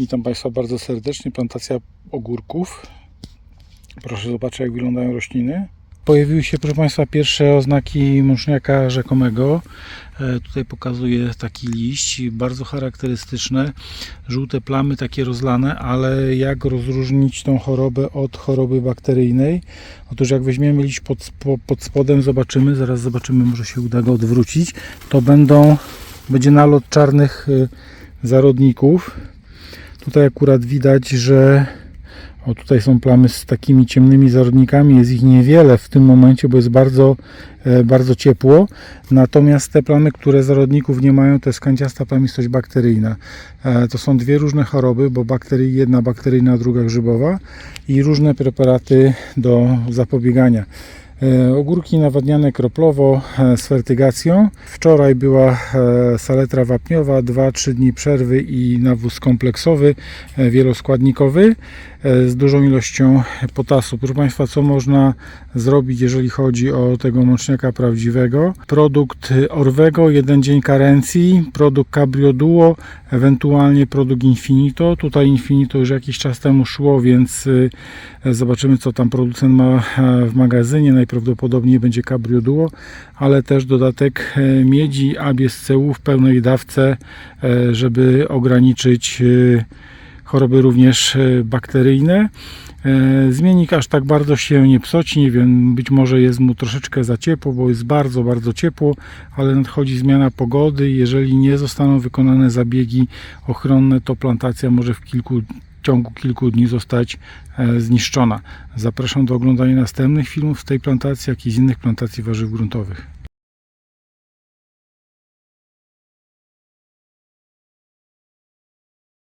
Witam Państwa bardzo serdecznie. Plantacja ogórków. Proszę zobaczyć, jak wyglądają rośliny. Pojawiły się, proszę Państwa, pierwsze oznaki mączniaka rzekomego. E, Tutaj pokazuję taki liść, bardzo charakterystyczne. Żółte plamy, takie rozlane, ale jak rozróżnić tą chorobę od choroby bakteryjnej? Otóż jak weźmiemy liść pod, pod spodem, zobaczymy, zaraz zobaczymy, może się uda go odwrócić, to będą, będzie nalot czarnych y, zarodników. Tutaj akurat widać, że o tutaj są plamy z takimi ciemnymi zarodnikami, jest ich niewiele w tym momencie, bo jest bardzo, e, bardzo ciepło. Natomiast te plamy, które zarodników nie mają, to jest kanciasta plamistość bakteryjna. E, To są dwie różne choroby, bo bakterii, jedna bakteryjna, druga grzybowa i różne preparaty do zapobiegania. E, Ogórki nawadniane kroplowo e, z fertygacją. Wczoraj była e, saletra wapniowa, 2-3 dni przerwy i nawóz kompleksowy, wieloskładnikowy z dużą ilością potasu. Proszę Państwa, co można zrobić, jeżeli chodzi o tego mączniaka prawdziwego? Produkt Orwego, jeden dzień karencji, produkt Cabrio Duo, ewentualnie produkt Infinito. Tutaj Infinito już jakiś czas temu szło, więc y, zobaczymy, co tam producent ma e, w magazynie. Najprawdopodobniej będzie Cabrio Duo, ale też dodatek e, miedzi ABSCU w pełnej dawce, e, żeby ograniczyć e, choroby również bakteryjne. E, Zmiennik aż tak bardzo się nie psoci, nie wiem, być może jest mu troszeczkę za ciepło, bo jest bardzo, bardzo ciepło, ale nadchodzi zmiana pogody jeżeli nie zostaną wykonane zabiegi ochronne, to plantacja może w kilku w ciągu kilku dni zostać e, zniszczona. Zapraszam do oglądania następnych filmów z tej plantacji, jak i z innych plantacji warzyw gruntowych.